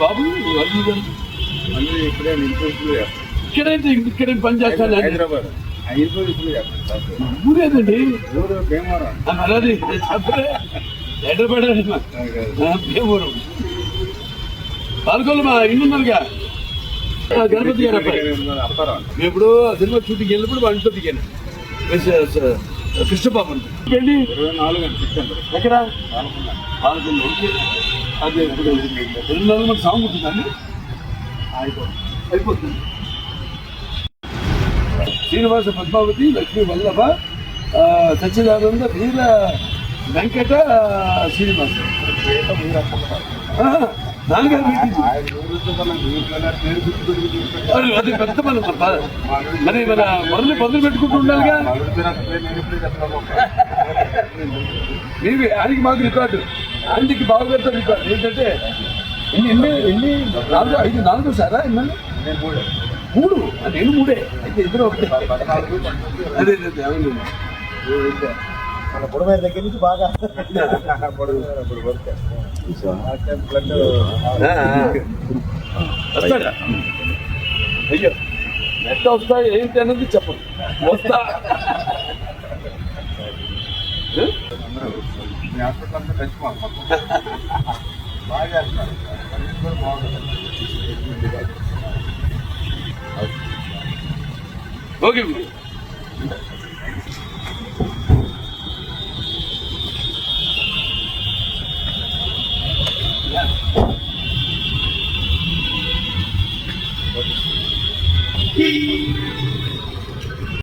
బాబు అర్జున్ మళ్ళీ ఇక్కడైతే ఇక్కడే పని చేస్తాను హైదరాబాద్ ఊరేదండి అలాది హైదరాబాద్ భీమవరం మా ఇల్లు గణపతి గారు అబ్బాయి మేము సినిమా షూటింగ్ వెళ్ళినప్పుడు వాళ్ళ ఇంట్లో దిగాను కృష్ణబాబు. వెళ్ళి ఎక్కడ? అదే రెండు నాలుగు మంది సాంగ్ ఉంటుందండి అయిపోతుంది. శ్రీనివాస పద్మావతి లక్ష్మీ వల్లభ సచ్చిదానంద వీర వెంకట శ్రీనివాస. ఆ, అది పెద్ద మన మరి మన మొదలు పందులు పెట్టుకుంటూ ఉండాలిగా. మీవి ఆయనకి మాకు రికార్డు. ఆయనకి బావగారితో రికార్డు. ఏంటంటే ఎన్ని ఎన్ని ఎన్ని నాలుగు ఐదు నాలుగు సారా ఎన్ని నేను మూడు. మూడు నేను మూడే. అయితే ఇద్దరు ఒకటే. అదే అదే అవును. మన బుడమేరు దగ్గర నుంచి బాగా. అయ్యో ఎట్లా వస్తా ఏంటి అన్నది చెప్పండి. వస్తా. బాగా బాగుంటుంది ఓకే He